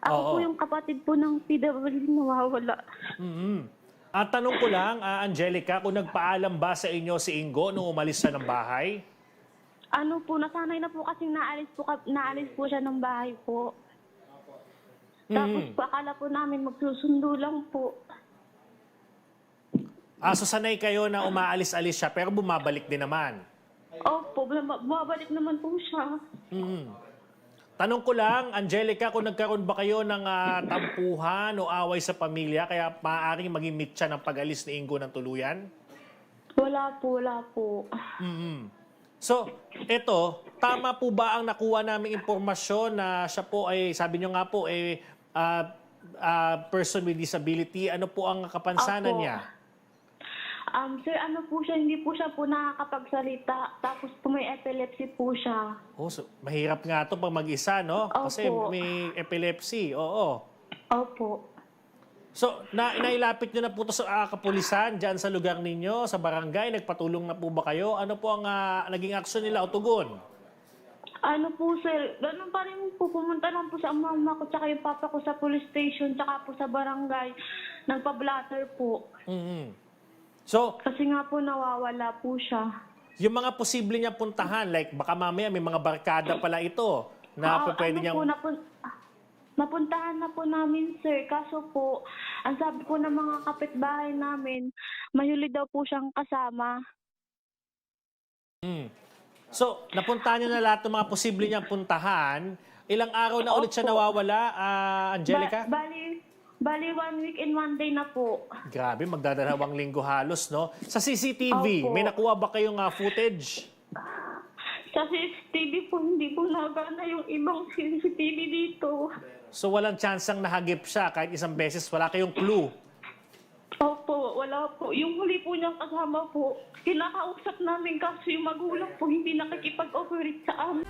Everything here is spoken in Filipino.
Ako Oo. po yung kapatid po ng PWD nawawala. Mhm. At tanong ko lang, ah, Angelica, kung nagpaalam ba sa inyo si Ingo nung umalis siya ng bahay? Ano po, nasanay na po kasi naalis po, ka- naalis po siya ng bahay po. Tapos Mhm. po, akala po namin magsusundo lang po. Ah, so sanay kayo na umaalis-alis siya pero bumabalik din naman. Opo, bum- bumabalik naman po siya. Mhm. Tanong ko lang, Angelica, kung nagkaroon ba kayo ng ah, tampuhan o away sa pamilya kaya maaaring maging mitya ng pag-alis ni Ingo ng tuluyan? Wala po, wala po. Mhm. So, eto, tama po ba ang nakuha naming impormasyon na siya po ay, sabi niyo nga po, eh, ah, ah, person with disability, ano po ang kapansanan Opo. niya? Um, sir, ano po siya, hindi po siya po nakakapagsalita. Tapos po may epilepsy po siya. Oh, so, mahirap nga to pag mag-isa, no? Kasi Opo. may epilepsy, oo. Opo. So, na, nailapit nyo na po to sa ah, kapulisan dyan sa lugar ninyo, sa barangay, nagpatulong na po ba kayo? Ano po ang ah, naging aksyon nila o tugon? Ano po, sir, ganun pa rin po. Pumunta lang po sa mama ko tsaka yung papa ko sa police station tsaka po sa barangay. Nagpa-blatter po. Mhm. So, Kasi nga po nawawala po siya. yung mga posible niya puntahan, like baka mamaya may mga barkada pala ito na Ah, po pwede ano niyang... po, napun- ah, napuntahan na po namin, sir. Kaso po, ang sabi po ng mga kapitbahay namin, mahuli daw po siyang kasama. Mm. So, napuntahan niyo na lahat ng mga posible niyang puntahan. Ilang araw na ulit siya Opo. nawawala, ah, Angelica? Ba- bali, bali one week and one day na po. Grabe, magdadalawang linggo halos, no? Sa CCTV, Opo. may nakuha ba kayong ah, footage? Sa CCTV po, hindi po nagana yung ibang CCTV dito. So, walang tsansang nahagip siya kahit isang beses, wala kayong clue. Opo, wala po. Yung huli po niyang kasama po, kinakausap namin kasi yung magulang po hindi nakikipag-operate sa amin.